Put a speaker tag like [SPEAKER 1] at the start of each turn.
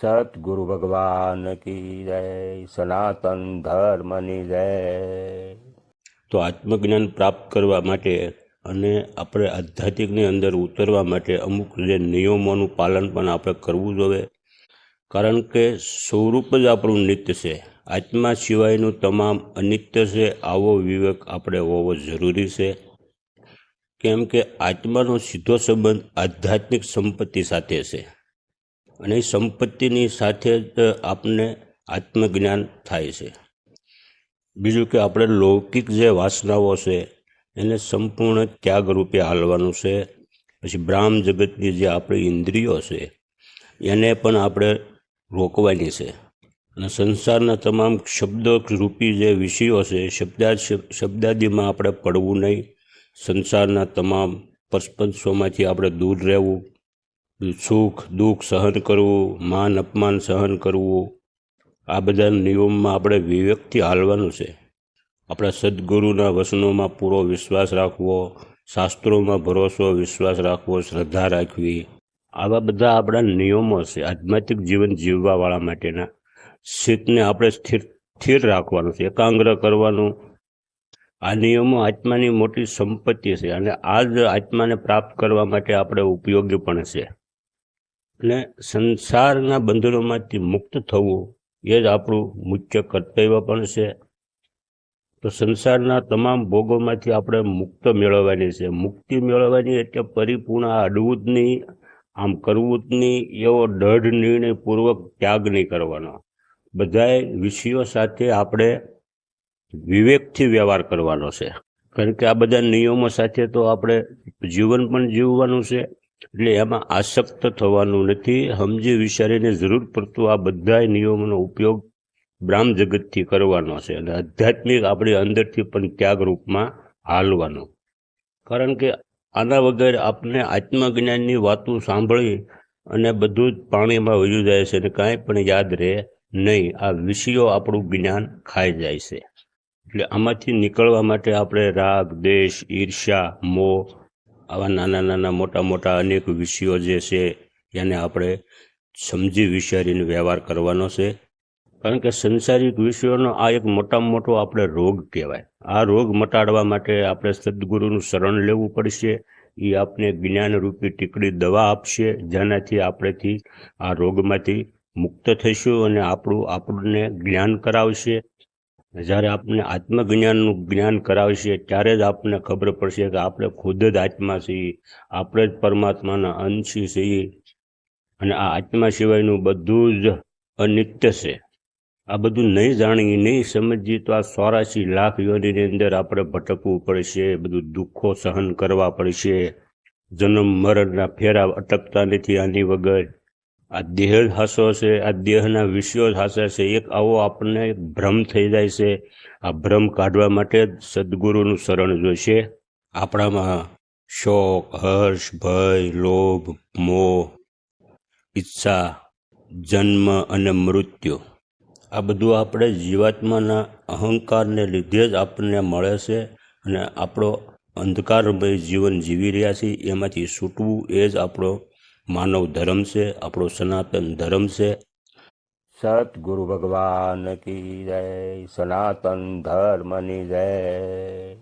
[SPEAKER 1] સતગુરુ ભગવાન કી જય સનાતન ધર્મની જય
[SPEAKER 2] તો આત્મજ્ઞાન પ્રાપ્ત કરવા માટે અને આપણે આધ્યાત્મિકની અંદર ઉતરવા માટે અમુક જે નિયમોનું પાલન પણ આપણે કરવું જોઈએ. કારણ કે સ્વરૂપ જ આપણું નિત્ય છે. આત્મા સિવાયનું તમામ અનિત્ય છે, આવો વિવેક આપણે હોવો જરૂરી છે. કેમ કે આત્માનો સીધો સંબંધ આધ્યાત્મિક સંપત્તિ સાથે છે. અને સંપત્તિની સાથે જ આપને આત્મજ્ઞાન થાય છે. બીજું કે આપણે લૌકિક જે વાસનાઓ છે, એને સંપૂર્ણ ત્યાગ રૂપે હાલવાનું છે. પછી બ્રાહ્મ જગતની જે આપણી ઇન્દ્રિયો છે, એને પણ આપણે રોકવાની છે. અને સંસારના તમામ શબ્દ રૂપી જે વિષયો છે શબ્દા શબ્દાદીમાં આપણે પડવું નહીં. સંસારના તમામ પરસ્પંશોમાંથી આપણે દૂર રહેવું. સુખ, દુઃખ સહન કરવું, માન અપમાન સહન કરવું, આ બધા નિયમમાં આપણે વિવેકથી હાલવાનું છે. આપણા સદગુરુના વસનોમાં પૂરો વિશ્વાસ રાખવો, શાસ્ત્રોમાં ભરોસો, વિશ્વાસ રાખવો, શ્રદ્ધા રાખવી, આવા બધા આપણા નિયમો છે. આધ્યાત્મિક જીવન જીવવાવાળા માટેના શીતને આપણે સ્થિર સ્થિર રાખવાનું છે, એકાગ્ર કરવાનું. આ નિયમો આત્માની મોટી સંપત્તિ છે અને આ જ આત્માને પ્રાપ્ત કરવા માટે આપણે ઉપયોગી પણ છે. અને સંસારના બંધનોમાંથી મુક્ત થવું એ જ આપણું મુખ્ય કર્તવ્ય પણ છે. તો સંસારના તમામ ભોગોમાંથી આપણે મુક્ત મેળવવાની છે. મુક્તિ મેળવવાની એટલે પરિપૂર્ણ અડવું જ નહીં, આમ કરવું જ નહીં, એવો દઢ નિર્ણયપૂર્વક ત્યાગ નહીં કરવાનો. બધાય વિષયો સાથે આપણે વિવેકથી વ્યવહાર કરવાનો છે. કારણ કે આ બધા નિયમો સાથે તો આપણે જીવન પણ જીવવાનું છે. એટલે એમાં આસક્ત થવાનું નથી. સમજી વિચારીને જરૂર પડતું આ બધા નિયમોનો ઉપયોગ બ્રાહ્મ જગતથી કરવાનો છે અને આધ્યાત્મિક આપણી અંદરથી પણ ત્યાગ રૂપમાં હાલવાનો. કારણ કે આના વગર આપણે આત્મજ્ઞાનની વાતો સાંભળી અને બધું જ પાણીમાં વયું જાય છે અને કાંઈ પણ યાદ રહે નહીં, આ વિષયો આપણું જ્ઞાન ખાઈ જાય છે. એટલે આમાંથી નીકળવા માટે આપણે રાગ, દેશ, ઈર્ષ્યા, મોહ આવા નાના નાના મોટા મોટા અનેક વિષયો જે છે એને આપણે સમજી વિચારીને વ્યવહાર કરવાનો છે. કારણ કે સંસારિક વિષયોનો આ એક મોટામાં મોટો આપણે રોગ કહેવાય. આ રોગ મટાડવા માટે આપણે સદગુરુનું શરણ લેવું પડશે. એ આપણે જ્ઞાનરૂપી ટીકડી દવા આપશે. જેનાથી આપણેથી આ રોગમાંથી મુક્ત થઈશું અને આપણું આપણને જ્ઞાન કરાવશે. જ્યારે આપણને આત્મજ્ઞાનનું જ્ઞાન કરાવશે ત્યારે જ આપણને ખબર પડશે કે આપણે ખુદ જ આત્મા છીએ, આપણે જ પરમાત્માના અંશી છીએ. અને આ આત્મા સિવાયનું બધું જ અનિત્ય છે. આ બધું નહીં જાણીએ, નહીં સમજીએ તો આ ચોરાસી લાખ યોનીની અંદર આપણે ભટકવું પડશે, બધું દુઃખો સહન કરવા પડશે. જન્મ, મરણના ફેરા અટકતા નથી આની વગર. આ દેહ હાસો છે, આ દેહના વિષયો હાસે છે. એક આવો આપણને ભ્રમ થઈ જાય છે, આ ભ્રમ કાઢવા માટે સદગુરુનું શરણ જોઈશે. આપણામાં શોક, હર્ષ, ભય, લોભ, મોહ, ઈચ્છા, જન્મ અને મૃત્યુ. આ બધું આપણે જીવાત્માના અહંકારને લીધે જ આપણને મળે છે અને આપણો અંધકારમય જીવન જીવી રહ્યા છીએ. એમાંથી છૂટવું એ જ આપણો માનવ ધર્મ છે આપણો સનાતન ધર્મ છે.
[SPEAKER 1] સદગુરુ ભગવાન કી જય સનાતન ધર્મની જય.